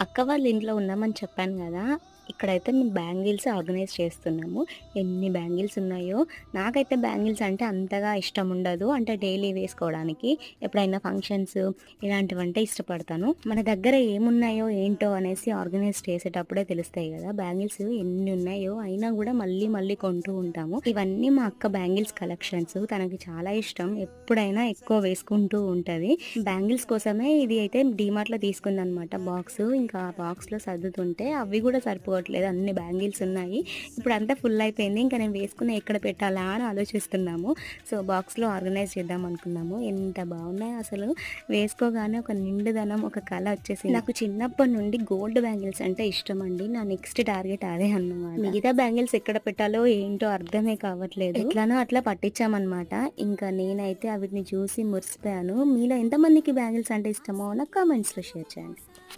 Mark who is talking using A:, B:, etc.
A: అక్క వాళ్ళ ఇంట్లో ఉన్నామని చెప్పాను కదా ఇక్కడైతే మేము బ్యాంగిల్స్ ఆర్గనైజ్ చేస్తున్నాము. ఎన్ని బ్యాంగిల్స్ ఉన్నాయో నాకైతే బ్యాంగిల్స్ అంటే అంతగా ఇష్టం ఉండదు. అంటే డైలీ వేసుకోవడానికి ఎప్పుడైనా ఫంక్షన్స్ ఇలాంటివంటే ఇష్టపడతాను. మన దగ్గర ఏమున్నాయో ఏంటో అనేసి ఆర్గనైజ్ చేసేటప్పుడే తెలుస్తాయి కదా బ్యాంగిల్స్ ఎన్ని ఉన్నాయో అయినా కూడా మళ్ళీ మళ్ళీ కొంటూ ఉంటాము. ఇవన్నీ మా అక్క బ్యాంగిల్స్ కలెక్షన్స్. తనకి చాలా ఇష్టం. ఎప్పుడైనా ఎక్కువ వేసుకుంటూ ఉంటుంది. బ్యాంగిల్స్ కోసమే ఇది అయితే డిమార్ట్లో లో బాక్స్ ఇంకా బాక్స్లో సర్దుతుంటే అవి కూడా సరిపోవట్లేదు. అన్ని బ్యాంగిల్స్ ఉన్నాయి. ఇప్పుడు అంతా ఫుల్ అయిపోయింది. ఇంకా నేను వేసుకుని ఎక్కడ పెట్టాలా అని ఆలోచిస్తున్నాము. సో బాక్స్లో ఆర్గనైజ్ చేద్దాం అనుకున్నాము. ఎంత బాగున్నాయి అసలు. వేసుకోగానే ఒక నిండుదనం ఒక కళ వచ్చేసి నాకు చిన్నప్పటి నుండి గోల్డ్ బ్యాంగిల్స్ అంటే ఇష్టం అండి. నా నెక్స్ట్ టార్గెట్ అదే అన్నమాట. మిగతా బ్యాంగిల్స్ ఎక్కడ పెట్టాలో ఏంటో అర్థమే కావట్లేదు. ఎట్లానో అట్లా పట్టించామన్నమాట. ఇంకా నేనైతే వీటిని చూసి మురిసిపోయాను. మీలో ఎంతమందికి బ్యాంగిల్స్ అంటే ఇష్టమో నాకు కామెంట్స్లో షేర్ చేయండి.